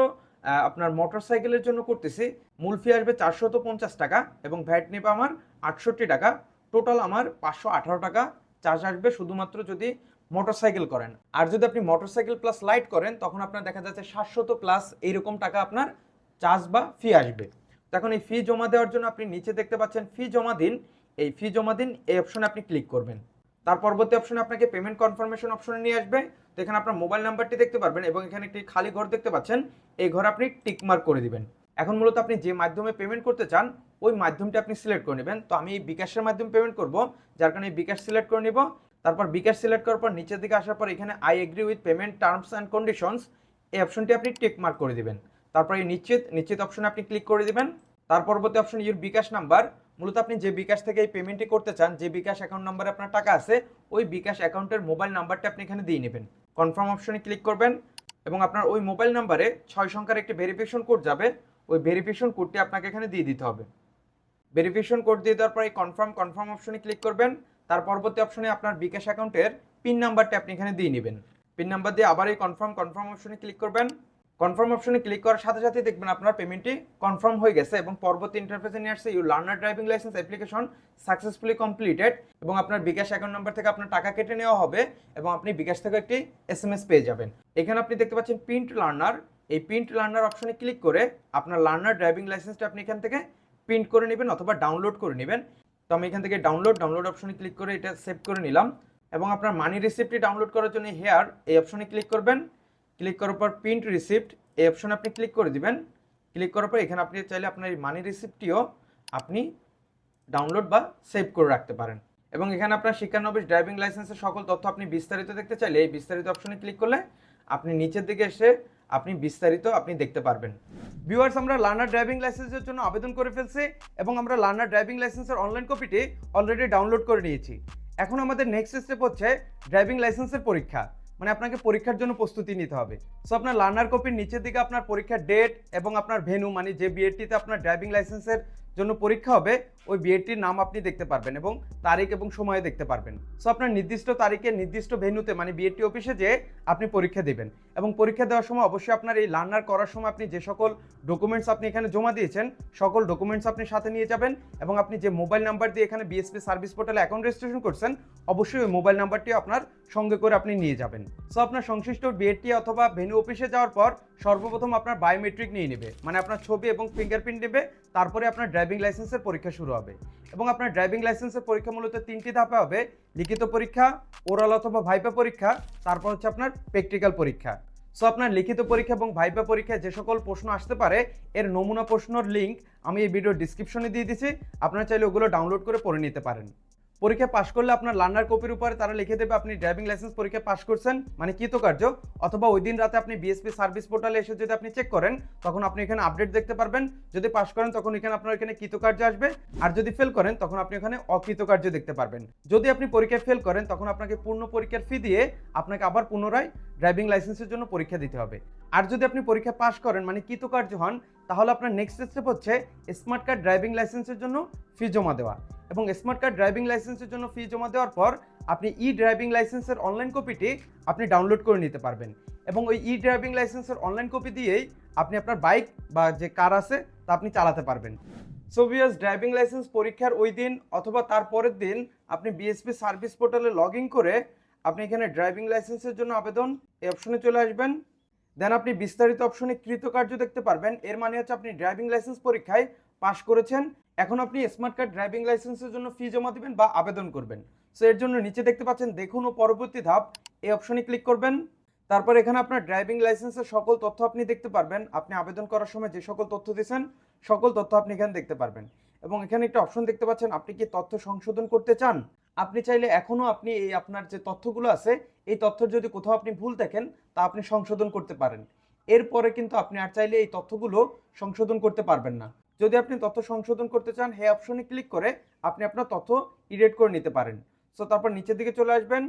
আপনার মোটরসাইকেলের জন্য করতেছি, মূল ফি আসবে চারশত পঞ্চাশ টাকা এবং ভ্যাট নেবে আমার আটষট্টি টাকা। টোটাল আমার পাঁচশো আঠারো টাকা। চার্জ আসবে শুধুমাত্র যদি মোটরসাইকেল করেন। আর যদি আপনি মোটরসাইকেল প্লাস লাইট করেন, তখন আপনার দেখা যাচ্ছে সাতশত প্লাস এইরকম টাকা আপনার চার্জ বা ফি আসবে। এখন এই ফি জমা দেওয়ার জন্য আপনি নিচে দেখতে পাচ্ছেন ফি জমা দিন। এই ফি জমা দিন, এই অপশনে আপনি ক্লিক করবেন। তার পরবর্তী অপশনে আপনাকে পেমেন্ট কনফার্মেশন অপশনে নিয়ে আসবে। তো এখানে আপনার মোবাইল নাম্বারটি দেখতে পারবেন এবং এখানে একটি খালি ঘর দেখতে পাচ্ছেন। এই ঘর আপনি টিকমার্ক করে দিবেন। এখন মূলত আপনি যে মাধ্যমে পেমেন্ট করতে চান, ওই মাধ্যমটি আপনি সিলেক্ট করে নেবেন। তো আমি এই বিকাশের মাধ্যমে পেমেন্ট করব, যার কারণে বিকাশ সিলেক্ট করে নিব। তারপর বিকাশ সিলেক্ট করার পর নিচের দিকে আসার পর এখানে I agree with payment terms and conditions এই অপশনটি আপনি টিক মার্ক করে দিবেন। তারপর এই নিশ্চিত নিশ্চিত অপশনে আপনি ক্লিক করে দিবেন। তার পরবর্তী অপশন ইউর বিকাশ নাম্বার মূলত আপনি যে বিকাশ থেকে এই পেমেন্টটি করতে চান, যে বিকাশ অ্যাকাউন্ট নাম্বারে আপনার টাকা আছে, ওই বিকাশ অ্যাকাউন্টের মোবাইল নাম্বারটা আপনি এখানে দিয়ে নেবেন। কনফার্ম অপশনে ক্লিক করবেন এবং আপনার ওই মোবাইল নাম্বারে ছয় সংখ্যার একটি ভেরিফিকেশন কোড যাবে। ওই ভেরিফিকেশন কোডটি আপনাকে এখানে দিয়ে দিতে হবে। ভেরিফিকেশন কোড দিয়ে দেওয়ার পর এই কনফার্ম কনফার্ম অপশনে ক্লিক করবেন। তার পরবর্তী অপশনে আপনার বিকাশ অ্যাকাউন্টের পিন নাম্বারটি আপনি এখানে দিয়ে নেবেন। পিন নাম্বার দিয়ে আবার এই কনফার্ম কনফার্ম অপশনে ক্লিক করবেন। কনফার্ম অপশনে ক্লিক করার সাথে সাথে দেখবেন আপনার পেমেন্টটি কনফার্ম হয়ে গেছে এবং পরবর্তী ইন্টারফেসে নিয়ে আসছে you learner driving licence application successfully completed এবং আপনার বিকাশ অ্যাকাউন্ট নাম্বার থেকে আপনার টাকা কেটে নেওয়া হবে এবং আপনি বিকাশ থেকে একটি এস পেয়ে যাবেন। এখানে আপনি দেখতে পাচ্ছেন প্রিন্ট লার্নার এই প্রিন্ট লার্নার অপশনে ক্লিক করে আপনার লার্নার ড্রাইভিং লাইসেন্সটা আপনি এখান থেকে প্রিন্ট করে নেবেন অথবা ডাউনলোড করে নেবেন। তো আমি এখান থেকে ডাউনলোড ডাউনলোড অপশনে ক্লিক করে এটা সেভ করে নিলাম এবং আপনার মানি রিসিপ্টটি ডাউনলোড করার জন্য হেয়ার এই অপশনে ক্লিক করবেন। ক্লিক করার পর প্রিন্ট রিসিপ্ট এই অপশনে আপনি ক্লিক করে দিবেন। ক্লিক করার পর এখানে আপনি চাইলে আপনার এই মানি রিসিপ্টটিও আপনি ডাউনলোড বা সেভ করে রাখতে পারেন। এবং এখানে আপনার শিক্ষানবিশ ড্রাইভিং লাইসেন্সের সকল তথ্য আপনি বিস্তারিত দেখতে চাইলে এই বিস্তারিত অপশনে ক্লিক করলে আপনি নিচের দিকে এসে আপনি বিস্তারিত আপনি দেখতে পারবেন। ভিউয়ার্স আমরা লার্নার ড্রাইভিং লাইসেন্সের জন্য আবেদন করে ফেলছি এবং আমরা লার্নার ড্রাইভিং লাইসেন্সের অনলাইন কপিটি অলরেডি ডাউনলোড করে নিয়েছি। এখন আমাদের নেক্সট স্টেপ হচ্ছে ড্রাইভিং লাইসেন্সের পরীক্ষা। মানে আপনাকে পরীক্ষার জন্য প্রস্তুতি নিতে হবে। সো আপনার লার্নার কপির নিচের দিকে আপনার পরীক্ষার ডেট এবং আপনার ভেনু মানে যে বিএডটিতে আপনার ড্রাইভিং লাইসেন্সের জন্য পরীক্ষা হবে, ওই বিএডটির নাম আপনি দেখতে পারবেন এবং তারিখ এবং সময়ে দেখতে পারবেন। সো আপনার নির্দিষ্ট তারিখে, নির্দিষ্ট ভেন্যুতে মানে বিএডটি অফিসে যেয়ে আপনি পরীক্ষা দেবেন। এবং পরীক্ষা দেওয়ার সময় অবশ্যই আপনার এই লার্নার করার সময় আপনি যে সকল ডকুমেন্টস আপনি এখানে জমা দিয়েছেন, সকল ডকুমেন্টস আপনি সাথে নিয়ে যাবেন এবং আপনি যে মোবাইল নাম্বার দিয়ে এখানে বিএসপি সার্ভিস পোর্টালে অ্যাকাউন্ট রেজিস্ট্রেশন করছেন, অবশ্যই ওই মোবাইল নাম্বারটি আপনার সঙ্গে করে আপনি নিয়ে যাবেন। সো আপনার সংশ্লিষ্ট বিএডটি অথবা ভেন্যু অফিসে যাওয়ার পর সর্বপ্রথম আপনার বায়োমেট্রিক নিয়ে নেবে। মানে আপনার ছবি এবং ফিঙ্গারপ্রিন্ট নেবে, তারপরে আপনার ড্রাইভিং লাইসেন্সের পরীক্ষা শুরু হবে। এবং আপনার ড্রাইভিং লাইসেন্সের পরীক্ষা মূলত তিনটি ধাপে হবে, লিখিত পরীক্ষা ওরাল অথবা ভাইপা পরীক্ষা, তারপর হচ্ছে আপনার প্র্যাকটিক্যাল পরীক্ষা। সো আপনার লিখিত পরীক্ষা এবং ভাইপা পরীক্ষায় যে সকল প্রশ্ন আসতে পারে, এর নমুনা প্রশ্নর লিঙ্ক আমি এই ভিডিও ডিসক্রিপশনে দিয়ে দিচ্ছি আপনারা চাইলে ওগুলো ডাউনলোড করে পড়ে নিতে পারেন। পরীক্ষা পাশ করলে আপনার লার্নার কপির উপরে তারা লিখে দেবে আপনি ড্রাইভিং লাইসেন্স পরীক্ষা পাশ করছেন মানে কৃতকার্য অথবা ওই দিন রাতে আপনি বিএসপি সার্ভিস পোর্টালে এসে যদি আপনি চেক করেন, তখন আপনি এখানে আপডেট দেখতে পারবেন। যদি পাশ করেন, তখন এখানে আপনার এখানে কৃতকার্য আসবে? আর যদি ফেল করেন, তখন আপনি এখানে অকৃতকার্য দেখতে পারবেন। যদি আপনি পরীক্ষায় ফেল করেন, তখন আপনাকে পূর্ণ পরীক্ষার ফি দিয়ে আপনাকে আবার পুনরায় ড্রাইভিং লাইসেন্সের জন্য পরীক্ষা দিতে হবে। আর যদি আপনি পরীক্ষা পাশ করেন মানে কৃতকার্য হন তাহলে আপনার নেক্সট স্টেপ হচ্ছে স্মার্ট কার্ড ড্রাইভিং লাইসেন্সের জন্য ফি জমা দেওয়া। এবং স্মার্ট কার্ড ড্রাইভিং লাইসেন্সের জন্য ফি জমা দেওয়ার পর আপনি ই ড্রাইভিং লাইসেন্সের অনলাইন কপিটি আপনি ডাউনলোড করে নিতে পারবেন। এবং ওই ই ড্রাইভিং লাইসেন্সের অনলাইন কপি দিয়েই আপনি আপনার বাইক বা যে কার আছে তা আপনি চালাতে পারবেন। সোভিয়াস ড্রাইভিং লাইসেন্স পরীক্ষার ওই দিন অথবা তার পরের দিন আপনি বিএসপি সার্ভিস পোর্টালে লগ ইন করে আপনি এখানে ড্রাইভিং লাইসেন্সের জন্য আবেদন, এই অপশনে চলে আসবেন। দেন আপনি বিস্তারিত অপশনে কৃতকার্য দেখতে পারবেন। এর মানে হচ্ছে আপনি ড্রাইভিং লাইসেন্স পরীক্ষায় পাশ করেছেন। এখন আপনি স্মার্ট কার্ড ড্রাইভিং লাইসেন্সের জন্য ফি জমা দিবেন বা আবেদন করবেন। সো এর জন্য নিচে দেখতে পাচ্ছেন, দেখুন ও পরবর্তী ধাপ। এই অপশনে ক্লিক করবেন। তারপর এখানে আপনার ড্রাইভিং লাইসেন্সের সকল তথ্য আপনি দেখতে পারবেন। আপনি আবেদন করার সময় যে সকল তথ্য দিয়েছেন, সকল তথ্য আপনি এখানে দেখতে পারবেন। এবং এখানে একটা অপশন দেখতে পাচ্ছেন, আপনি কি তথ্য সংশোধন করতে চান? আপনি চাইলে এখনও আপনি এই আপনার যে তথ্যগুলো আছে, এই তথ্যের যদি কোথাও আপনি ভুল দেখেন, তা আপনি সংশোধন করতে পারেন। এরপরে কিন্তু আপনি আর চাইলে এই তথ্যগুলো সংশোধন করতে পারবেন না। যদি আপনি তথ্য সংশোধন করতে চান, হে অপশনে ক্লিক করে আপনি আপনার তথ্য ইডিট করে নিতে পারেন। সো তারপর নিচের দিকে চলে আসবেন।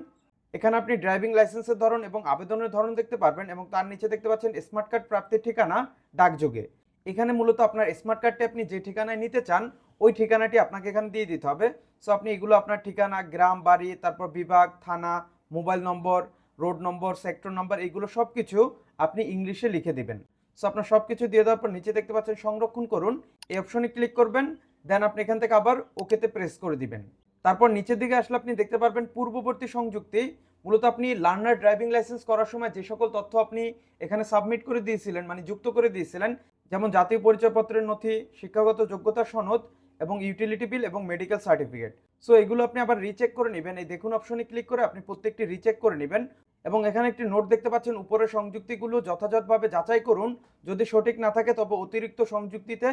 এখানে আপনি ড্রাইভিং লাইসেন্সের ধরন এবং আবেদনের ধরন দেখতে পারবেন এবং তার নিচে দেখতে পাচ্ছেন স্মার্ট কার্ড প্রাপ্তির ঠিকানা, ডাকযোগে। এখানে মূলত আপনার স্মার্ট কার্ডটি আপনি যে ঠিকানায় নিতে চান ওই ঠিকানাটি আপনাকে এখানে দিয়ে দিতে হবে। সো আপনি এগুলো আপনার ঠিকানা, গ্রাম, বাড়ি, তারপর বিভাগ, থানা, mobile number, road number, sector number, এগুলো সব কিছু আপনি ইংলিশে লিখে দিবেন। সো আপনার সব কিছু দিয়ে দেওয়ার পর নিচে দেখতে পাচ্ছেন সংরক্ষণ করুন। এই অপশনে ক্লিক করবেন, দেন আপনি এখান থেকে আবার ওকেতে প্রেস করে দিবেন। তারপর নিচের দিকে আসলে আপনি দেখতে পারবেন পূর্ববর্তী সংযুক্তি। মূলত আপনি লার্নার ড্রাইভিং লাইসেন্স করার সময় যে সকল তথ্য আপনি এখানে সাবমিট করে দিয়েছিলেন মানে যুক্ত করে দিয়েছিলেন, যেমন জাতীয় পরিচয়পত্রের নথি, শিক্ষাগত যোগ্যতা সনদ এবং ইউটিলিটি বিল এবং মেডিকেল সার্টিফিকেট সো এগুলো আপনি আবার রিচেক করে নেবেন। এই দেখুন অপশনে ক্লিক করে আপনি প্রত্যেকটি রিচেক করে নেবেন। এবং এখানে একটি নোট দেখতে পাচ্ছেন, উপরের সংযুক্তিগুলো যথাযথভাবে যাচাই করুন। যদি সঠিক না থাকে, তবে অতিরিক্ত সংযুক্তিতে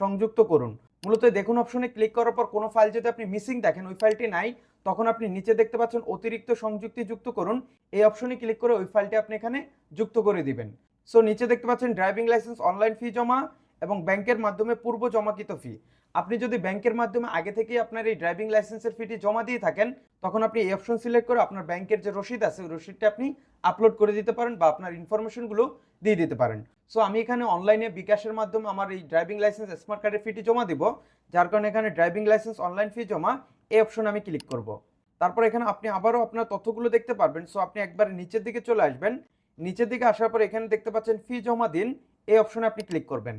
সংযুক্ত করুন। মূলত দেখুন অপশনে ক্লিক করার পর কোনো ফাইল যদি আপনি মিসিং দেখেন, ওই ফাইলটি নাই, তখন আপনি নিচে দেখতে পাচ্ছেন অতিরিক্ত সংযুক্তি যুক্ত করুন। এই অপশনে ক্লিক করে ওই ফাইলটি আপনি এখানে যুক্ত করে দিবেন। সো নিচে দেখতে পাচ্ছেন ড্রাইভিং লাইসেন্স অনলাইন ফি জমা এবং ব্যাংকের মাধ্যমে পূর্ব জমাকৃত ফি আপনি যদি ব্যাংকের মাধ্যমে আগে থেকেই আপনার এই ড্রাইভিং লাইসেন্সের ফিটি জমা দিয়ে থাকেন, তখন আপনি এই অপশন সিলেক্ট করে আপনার ব্যাংকের যে রসিদ আছে, ওই রসিদটা আপনি আপলোড করে দিতে পারেন বা আপনার ইনফরমেশনগুলো দিয়ে দিতে পারেন। সো আমি এখানে অনলাইনে বিকাশের মাধ্যমে আমার এই ড্রাইভিং লাইসেন্স স্মার্ট কার্ডের ফিটি জমা দিব, যার কারণে এখানে ড্রাইভিং লাইসেন্স অনলাইন ফি জমা, এই অপশন আমি ক্লিক করব। তারপর এখানে আপনি আবারও আপনার তথ্যগুলো দেখতে পারবেন। সো আপনি একবার নিচের দিকে চলে আসবেন। নিচের দিকে আসার পর এখানে দেখতে পাচ্ছেন ফি জমা দিন, এই অপশনে আপনি ক্লিক করবেন।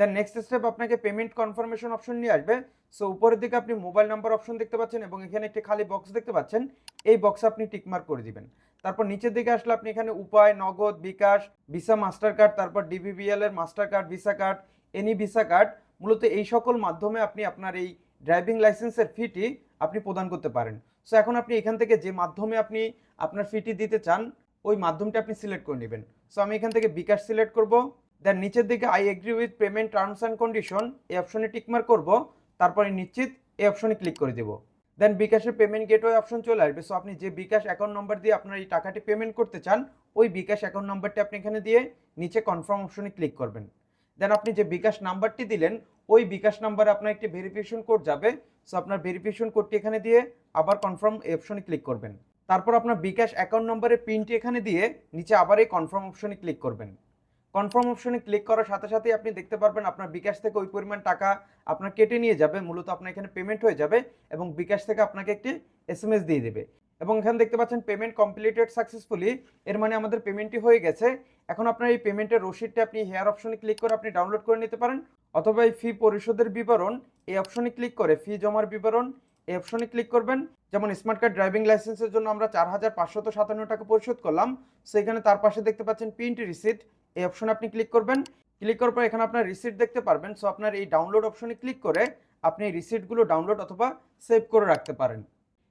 দেন নেক্সট স্টেপ আপনাকে পেমেন্ট কনফার্মেশন অপশন নিয়ে আসবে। সো উপরের দিকে আপনি মোবাইল নাম্বার অপশন দেখতে পাচ্ছেন এবং এখানে একটি খালি বক্স দেখতে পাচ্ছেন। এই বক্সে আপনি টিকমার্ক করে দিবেন। তারপর নিচের দিকে আসলে আপনি এখানে Upay, Nagad, bKash visa master card তারপর ডিবিবিএল এর master card visa card any visa card মূলত এই সকল মাধ্যমে আপনি আপনার এই ড্রাইভিং লাইসেন্সের ফিটি আপনি প্রদান করতে পারেন। সো এখন আপনি এখান থেকে যে মাধ্যমে আপনি আপনার ফিটি দিতে চান, ওই মাধ্যমটা আপনি সিলেক্ট করে নেবেন। সো আমি এখান থেকে বিকাশ সিলেক্ট করব। দেন নিচের দিকে I agree with payment terms and condition এই অপশনে টিকমার করব, তারপরে নিশ্চিত এই অপশনে ক্লিক করে দেব। দেন বিকাশের পেমেন্ট গেটওয়ে অপশন চলে আসবে। সো আপনি যে বিকাশ অ্যাকাউন্ট নাম্বার দিয়ে আপনার এই টাকাটি পেমেন্ট করতে চান, ওই বিকাশ অ্যাকাউন্ট নাম্বারটি আপনি এখানে দিয়ে নিচে কনফার্ম অপশনে ক্লিক করবেন। দেন আপনি যে বিকাশ নাম্বারটি দিলেন, ওই বিকাশ নাম্বারে আপনার একটি ভেরিফিকেশন কোড যাবে। সো আপনার ভেরিফিকেশন কোডটি এখানে দিয়ে আবার কনফার্ম অপশনে ক্লিক করবেন। তারপর আপনার বিকাশ অ্যাকাউন্ট নম্বরের পিনটি এখানে দিয়ে নিচে আবার এই কনফার্ম অপশনে ক্লিক করবেন। কনফার্ম অপশনে ক্লিক করার সাথে সাথেই আপনি দেখতে পারবেন আপনার বিকাশ থেকে ওই পরিমাণ টাকা আপনার কেটে নিয়ে যাবে। মূলত আপনার এখানে পেমেন্ট হয়ে যাবে এবং বিকাশ থেকে আপনাকে একটি এস দিয়ে দেবে। এবং এখানে দেখতে পাচ্ছেন পেমেন্ট কমপ্লিটেড সাকসেসফুলি এর মানে আমাদের পেমেন্টটি হয়ে গেছে। এখন আপনার এই পেমেন্টের রসিদটা আপনি হেয়ার অপশনে ক্লিক করে আপনি ডাউনলোড করে নিতে পারেন। অথবা এই ফি পরিশোধের বিবরণ, এই অপশনে ক্লিক করে ফি জমার বিবরণ, এই অপশনে ক্লিক করবেন। যেমন স্মার্ট কার্ড ড্রাইভিং লাইসেন্সের জন্য আমরা চার হাজার পাঁচশত সাতান্ন টাকা পরিশোধ করলাম। সেখানে তার পাশে দেখতে পাচ্ছেন প্রিন্ট রিসিট এই অপশনে আপনি ক্লিক করবেন। ক্লিক করার পর এখানে আপনার রিসিট দেখতে পারবেন। সো আপনার এই ডাউনলোড অপশনে ক্লিক করে আপনি এই রিসিটগুলো ডাউনলোড অথবা সেভ করে রাখতে পারেন।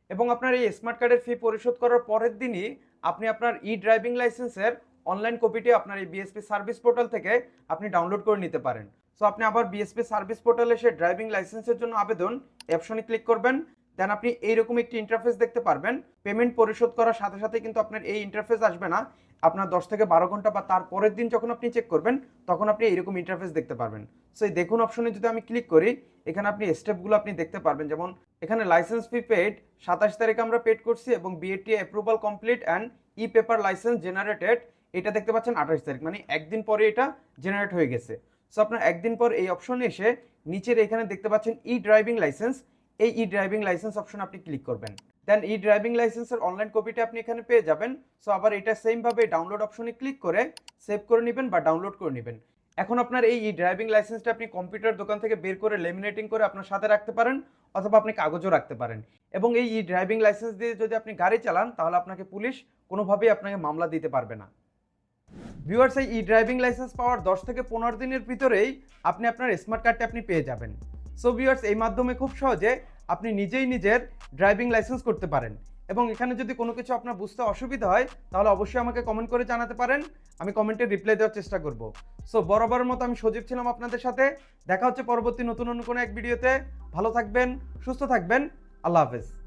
এবং আপনার এই স্মার্ট কার্ডের ফি পরিশোধ করার পরের দিনই আপনি আপনার ই ড্রাইভিং লাইসেন্সের অনলাইন কপিটি আপনার এই বিএসপি সার্ভিস পোর্টাল থেকে আপনি ডাউনলোড করে নিতে পারেন। সো আপনি আবার বিএসপি সার্ভিস পোর্টালে এসে ড্রাইভিং লাইসেন্সের জন্য আবেদন অপশনে ক্লিক করবেন। দেন আপনি এইরকম একটি ইন্টারফেস দেখতে পারবেন। পেমেন্ট পরিশোধ করার সাথে সাথে কিন্তু আপনার এই ইন্টারফেস আসবে না। আপনার দশ থেকে বারো ঘণ্টা বা তার পরের দিন যখন আপনি চেক করবেন, তখন আপনি এইরকম ইন্টারফেস দেখতে পারবেন। সো এই দেখুন অপশনে যদি আমি ক্লিক করি, এখানে আপনি স্টেপগুলো আপনি দেখতে পারবেন। যেমন, এখানে লাইসেন্স ফি পেড সাতাশ তারিখে আমরা পেড করছি এবং BAT approval complete and e paper license generated এটা দেখতে পাচ্ছেন আঠাশ তারিখ। মানে একদিন পরে এটা জেনারেট হয়ে গেছে। সো আপনার একদিন পর এই অপশনে এসে নিচের এখানে দেখতে পাচ্ছেন ই ড্রাইভিং লাইসেন্স এই ই ড্রাইভিং লাইসেন্স অপশন আপনি ক্লিক করবেন। দেন ই ড্রাইভিং লাইসেন্সের অনলাইন কপিটা আপনি এখানে পেয়ে যাবেন। সো আবার এটা সেমভাবে ডাউনলোড অপশনে ক্লিক করে সেভ করে নেবেন বা ডাউনলোড করে নেবেন। এখন আপনার এই ই ড্রাইভিং লাইসেন্সটা আপনি কম্পিউটার দোকান থেকে বের করে লেমিনেটিং করে আপনার সাথে রাখতে পারেন অথবা আপনি কাগজও রাখতে পারেন। এবং এই ই ড্রাইভিং লাইসেন্স দিয়ে যদি আপনি গাড়ি চালান, তাহলে আপনাকে পুলিশ কোনোভাবেই আপনাকে মামলা দিতে পারবে না। ভিউয়ার্স এই ই ড্রাইভিং লাইসেন্স পাওয়ার দশ থেকে পনেরো দিনের ভিতরেই আপনি আপনার স্মার্ট কার্ডটা আপনি পেয়ে যাবেন। সো ভিউয়ার্স এই মাধ্যমে খুব সহজে আপনি নিজেই নিজের ড্রাইভিং লাইসেন্স করতে পারেন। এবং এখানে যদি কোনো কিছু আপনার বুঝতে অসুবিধা হয়, তাহলে অবশ্যই আমাকে কমেন্ট করে জানাতে পারেন। আমি কমেন্টে রিপ্লাই দেওয়ার চেষ্টা করব। সো বরাবর মতো আমি সজীব ছিলাম আপনাদের সাথে। দেখা হচ্ছে পরবর্তী নতুন অন্য কোনো এক ভিডিওতে ভালো থাকবেন, সুস্থ থাকবেন। আল্লাহ হাফেজ।